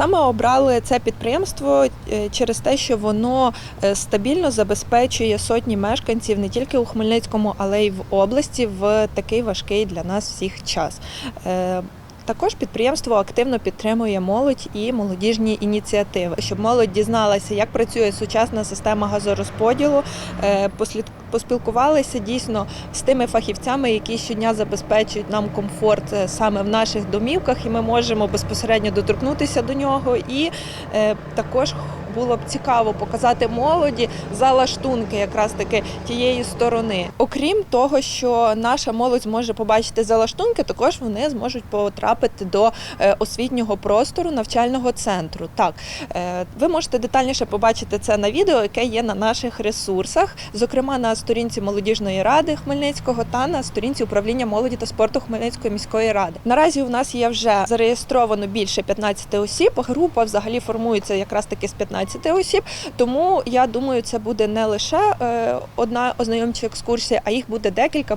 Саме обрали це підприємство е, через те, що воно е, стабільно забезпечує сотні мешканців не тільки у Хмельницькому, але й в області в такий важкий для нас всіх час. Е, Також підприємство активно підтримує молодь і молодіжні ініціативи, щоб молодь дізналася, як працює сучасна система газорозподілу, поспілкувалися дійсно з тими фахівцями, які щодня забезпечують нам комфорт е, саме в наших домівках, і ми можемо безпосередньо доторкнутися до нього. І е, також було б цікаво показати молоді залаштунки якраз таки тієї сторони. Окрім того, що наша молодь зможе побачити залаштунки, також вони зможуть потрапити до е, освітнього простору навчального центру. Так, ви можете детальніше побачити це на відео, яке є на наших ресурсах, зокрема на сторінці молодіжної ради Хмельницького та на сторінці управління молоді та спорту Хмельницької міської ради. Наразі у нас є вже зареєстровано більше 15 осіб. Група взагалі формується якраз таки з 15 осіб. Тому я думаю, це буде не лише е, одна ознайомча екскурсія, а їх буде декілька.